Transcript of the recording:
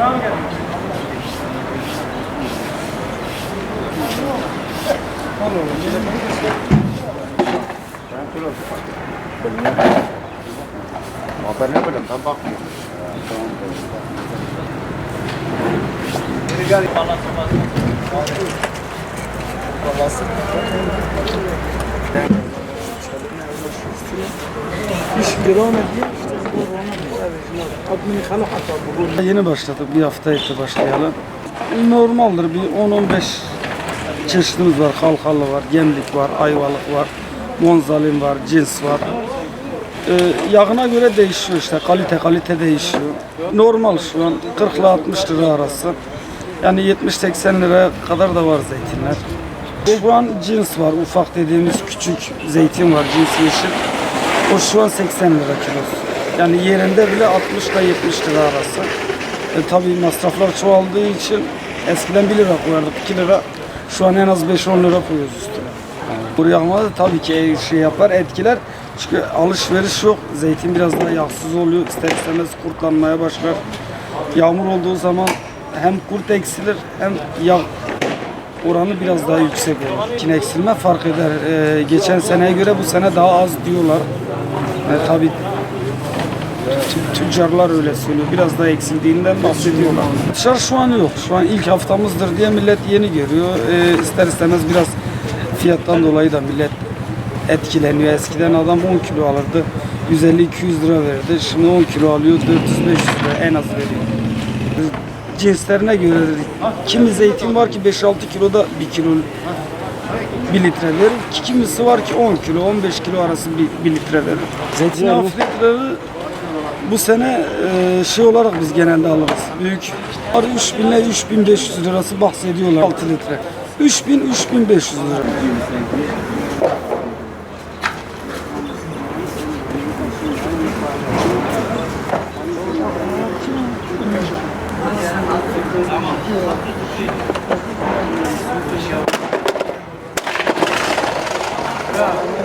Bana mı geldi? Olur olur. Ben duruyorum. Haber ne bileyim ben bakmıyorum. Rica ederim. Babası. Babası. Yeni başladık. Bir hafta etti başlayalım. Normaldir. Bir 10-15 çeşitimiz var. Halkalı var, gemlik var, ayvalık var, monzalim var, cins var. Ee, yağına göre değişiyor işte. Kalite kalite değişiyor. Normal şu an 40 ile 60 lira arası. Yani 70-80 liraya kadar da var zeytinler. Şu an cins var. Ufak dediğimiz küçük zeytin var. Cins yeşil. An 80 lira kilosu. Yani yerinde bile 60 ile 70 lira arası. E, tabii masraflar çoğaldığı için eskiden 1 lira koyardık 2 lira. Şu an en az 5-10 lira koyuyoruz üstüne. Buraya yağma da tabii ki şey yapar, etkiler. Çünkü alışveriş yok. Zeytin biraz daha yağsız oluyor. İster istemez kurtlanmaya başlar. Yağmur olduğu zaman hem kurt eksilir hem yağ oranı biraz daha yüksek olur. Kin eksilme fark eder. Ee, geçen seneye göre bu sene daha az diyorlar. Ee, tabii tü- tüccarlar öyle söylüyor. Biraz daha eksildiğinden bahsediyorlar. Dışarı şu an yok. Şu an ilk haftamızdır diye millet yeni görüyor. Ee, ister istemez biraz fiyattan dolayı da millet etkileniyor. Eskiden adam 10 kilo alırdı. 150-200 lira verirdi. Şimdi 10 kilo alıyor. 400-500 lira en az veriyor. Cinslerine göre kimi zeytin var ki 5-6 kiloda 1 kilo 1 litre verir. Kimisi var ki 10 kilo, 15 kilo arası 1 litre verir. Zeytinyağı mı? filtreleri bu sene e, şey olarak biz genelde alırız. Büyük. 3000 ile 3500 lirası bahsediyorlar 6 litre. 3000 3500 lira. Tamam. 야.